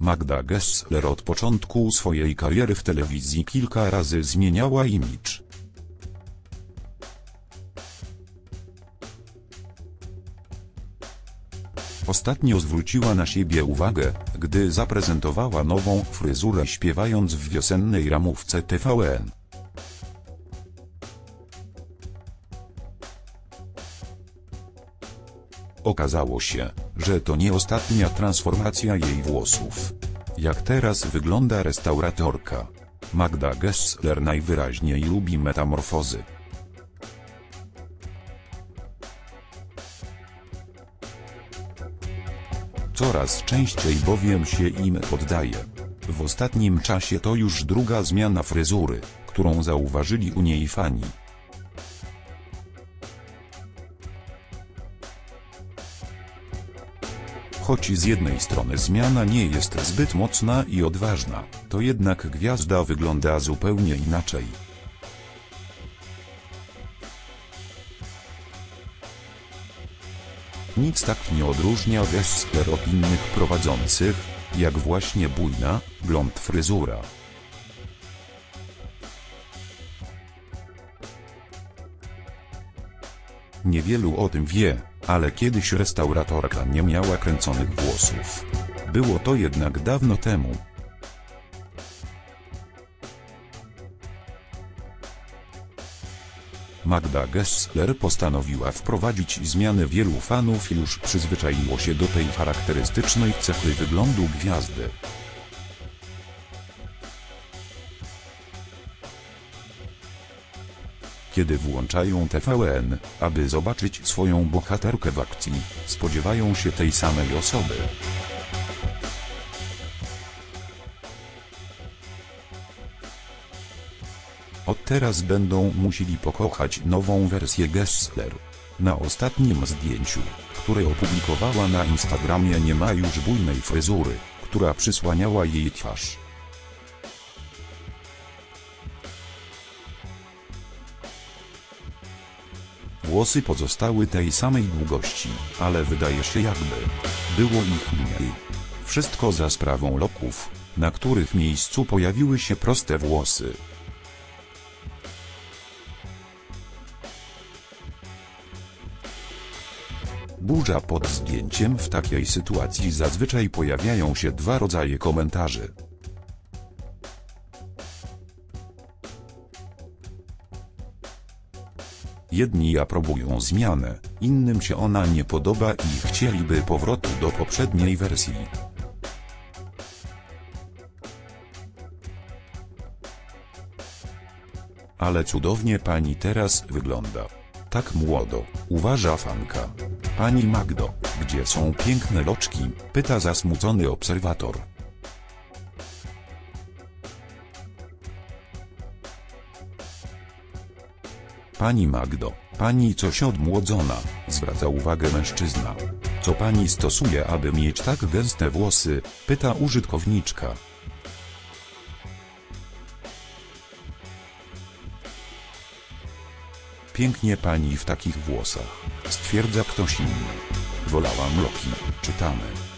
Magda Gessler od początku swojej kariery w telewizji kilka razy zmieniała imidż. Ostatnio zwróciła na siebie uwagę, gdy zaprezentowała nową fryzurę śpiewając w wiosennej ramówce TVN. Okazało się, że to nie ostatnia transformacja jej włosów. Jak teraz wygląda restauratorka? Magda Gessler najwyraźniej lubi metamorfozy. Coraz częściej bowiem się im poddaje. W ostatnim czasie to już druga zmiana fryzury, którą zauważyli u niej fani. Choć z jednej strony zmiana nie jest zbyt mocna i odważna, to jednak gwiazda wygląda zupełnie inaczej. Nic tak nie odróżnia Gessler od innych prowadzących, jak właśnie bujna, blond fryzura. Niewielu o tym wie, ale kiedyś restauratorka nie miała kręconych włosów. Było to jednak dawno temu. Magda Gessler postanowiła wprowadzić zmiany wielu fanów już przyzwyczaiło się do tej charakterystycznej cechy wyglądu gwiazdy. Kiedy włączają TVN, aby zobaczyć swoją bohaterkę w akcji, spodziewają się tej samej osoby. Od teraz będą musieli pokochać nową wersję Gessler. Na ostatnim zdjęciu, które opublikowała na Instagramie nie ma już bujnej fryzury, która przysłaniała jej twarz. Włosy pozostały tej samej długości, ale wydaje się jakby było ich mniej. Wszystko za sprawą loków, na których miejscu pojawiły się proste włosy. Burza pod zdjęciem w takiej sytuacji zazwyczaj pojawiają się dwa rodzaje komentarzy. Jedni aprobują zmianę, innym się ona nie podoba i chcieliby powrotu do poprzedniej wersji. Ale cudownie pani teraz wygląda. Tak młodo, uważa fanka. Pani Magdo, gdzie są piękne loczki? Pyta zasmucony obserwator. Pani Magdo, pani coś odmłodzona, zwraca uwagę mężczyzna. Co pani stosuje, aby mieć tak gęste włosy? Pyta użytkowniczka. Pięknie pani w takich włosach, stwierdza ktoś inny. Wolałam loki, czytamy.